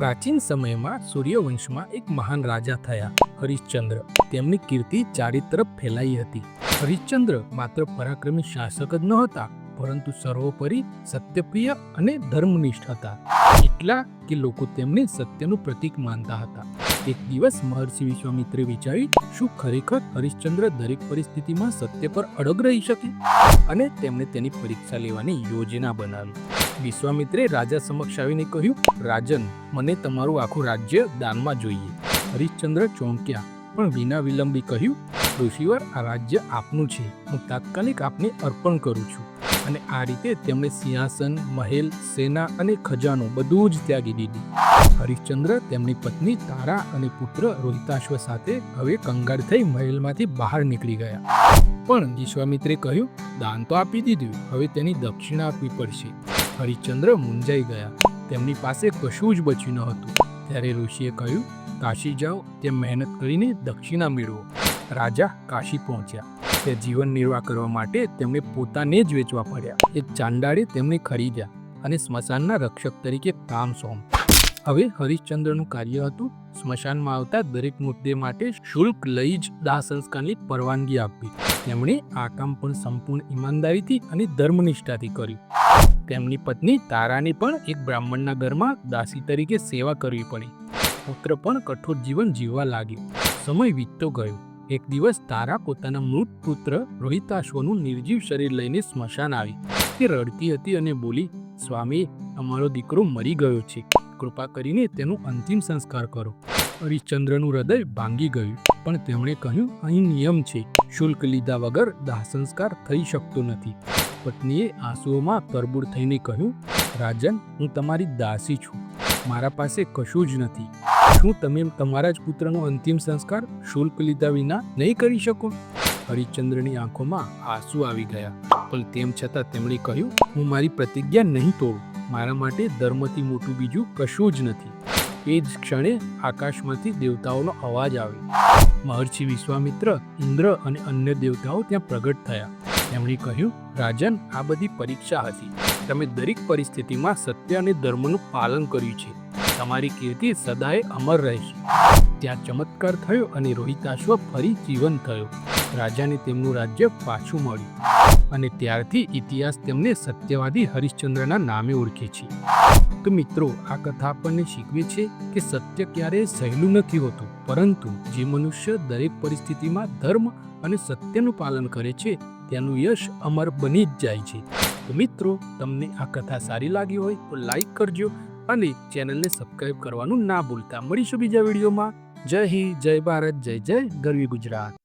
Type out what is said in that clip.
પ્રાચીન સમયમાં સૂર્યવંશમાં એક મહાન રાજા થયા, હરિશ્ચંદ્ર. તેમની કીર્તિ ચારે તરફ ફેલાઈ હતી. હરિશ્ચંદ્ર માત્ર પરાક્રમી શાસક જ ન હતા પરંતુ સર્વોપરી સત્યપ્રિય અને ધર્મનિષ્ઠ હતા. એટલા કે લોકો તેમને સત્યનું પ્રતીક માનતા હતા. એક દિવસ મહર્ષિ વિશ્વામિત્રે વિચાર્યું, શું ખરેખર હરિશ્ચંદ્ર દરેક પરિસ્થિતિમાં સત્ય પર અડગ રહી શકે? અને તેમણે તેની પરીક્ષા લેવાની યોજના બનાવી. વિશ્વામિત્રે રાજા સમક્ષ આવીને કહ્યું, રાજન, મને તમારું આખું રાજ્ય દાનમાં જોઈએ. હરિશ્ચંદ્ર ચોંક્યા, પણ વિના વિલંબી કહ્યું, ઋષિવર, આ રાજ્ય આપનું છે. હું તાત્કાલિક આપને અર્પણ કરું છું. અને આ રીતે તેમણે સિંહાસન, મહેલ, સેના અને ખજાનો બધું જ ત્યાગી દીધું. હરિશ્ચંદ્ર તેમની પત્ની તારા અને પુત્ર રોહિતાશ્વ સાથે હવે કંગાળ થઈ મહેલમાંથી બહાર નીકળી ગયા. પણ વિશ્વામિત્રે કહ્યું, દાન તો આપી દીધું. હવે તેની દક્ષિણા આપવી પડશે. હરિશ્ચંદ્ર મૂંઝાઈ ગયા. તેમની પાસે કશું જ બચ્યું ન હતું. ત્યારે ઋષિએ કહ્યું, કાશી જાઓ તે મહેનત કરીને દક્ષિણા મેળવો. રાજા કાશી પહોંચ્યા. તે જીવન નિર્વાહ કરવા માટે તેમણે પોતાને જ વેચવા પડ્યા. એ ચાંડાળે તેમને ખરીદ્યા અને સ્મશાનના રક્ષક તરીકે કામ સોંપ્યું. હવે હરિશ્ચંદ્રનું કાર્ય હતું સ્મશાનમાં આવતા દરેક મુદ્દે માટે શુલ્ક લઈ જ દાહ સંસ્કારની પરવાનગી આપવી. તેમણે આ કામ પણ સંપૂર્ણ ઈમાનદારીથી અને ધર્મનિષ્ઠાથી કર્યું. તેમની પત્ની તારાને પણ એક બ્રાહ્મણના ઘરમાં દાસી તરીકે સેવા કરવી પડી. પુત્ર પણ કઠોર જીવન જીવવા લાગ્યો. સમય વીતતો ગયો. એક દિવસ તારા પોતાના મૃત પુત્ર રોહિતાશ્વનું નિર્જીવ શરીર લઈને સ્મશાન આવી. તે રડતી હતી અને બોલી, સ્વામી, અમારો દીકરો મરી ગયો છે. કૃપા કરીને તેનું અંતિમ સંસ્કાર કરો. હરિશ્ચંદ્રનું હૃદય ભાંગી ગયું, પણ તેમણે કહ્યું, અહીં નિયમ છે. શુલ્ક લીધા વગર દાહ સંસ્કાર થઈ શકતો નથી. પત્નીએ આંસુઓમાં તરબૂળ થઈને કહ્યું, રાજન, હું તમારી દાસી છું. મારા પાસે કશું જ નથી. શું તમે તમારા જ પુત્રનો અંતિમ સંસ્કાર શુલ્ક લીધા વિના નહીં કરી શકો? હરિચંદ્રની આંખોમાં આંસુ આવી ગયા. પણ તેમ છતાં તેમણે કહ્યું, હું મારી પ્રતિજ્ઞા નહીં તોડું. મારા માટે ધર્મથી મોટું બીજું કશું જ નથી. એ જ ક્ષણે આકાશમાંથી દેવતાઓનો અવાજ આવ્યો. મહર્ષિ વિશ્વામિત્ર, ઇન્દ્ર અને અન્ય દેવતાઓ ત્યાં પ્રગટ થયા. તેમણે કહ્યું, રાજન, આ બધી પરીક્ષા હતી. તમે દરેક પરિસ્થિતિમાં સત્ય અને ધર્મનું પાલન કર્યું છે. તમારી કીર્તિ સદાય અમર રહેશે. ત્યાં ચમત્કાર થયો અને રોહિતાશ્વ ફરી જીવન થયો. રાજાને તેમનું રાજ્ય પાછું મળ્યું. અને ત્યારથી ઇતિહાસ તેમને સત્યવાદી હરિશ્ચંદ્રના નામે ઓળખે છે. તો મિત્રો, આ કથા આપણને શીખવે છે કે સત્ય ક્યારેય સહેલું નથી હોતું, પરંતુ જે મનુષ્ય દરેક પરિસ્થિતિમાં ધર્મ અને સત્યનું પાલન કરે છે તેનું યશ અમર બની જ જાય છે. તો મિત્રો, તમને આ કથા સારી લાગી હોય તો લાઈક કરજો અને ચેનલને સબસ્ક્રાઈબ કરવાનું ના ભૂલતા. મળીશું બીજા વિડીયોમાં. જય હિન્દ, જય ભારત, જય જય, ગરવી ગુજરાત.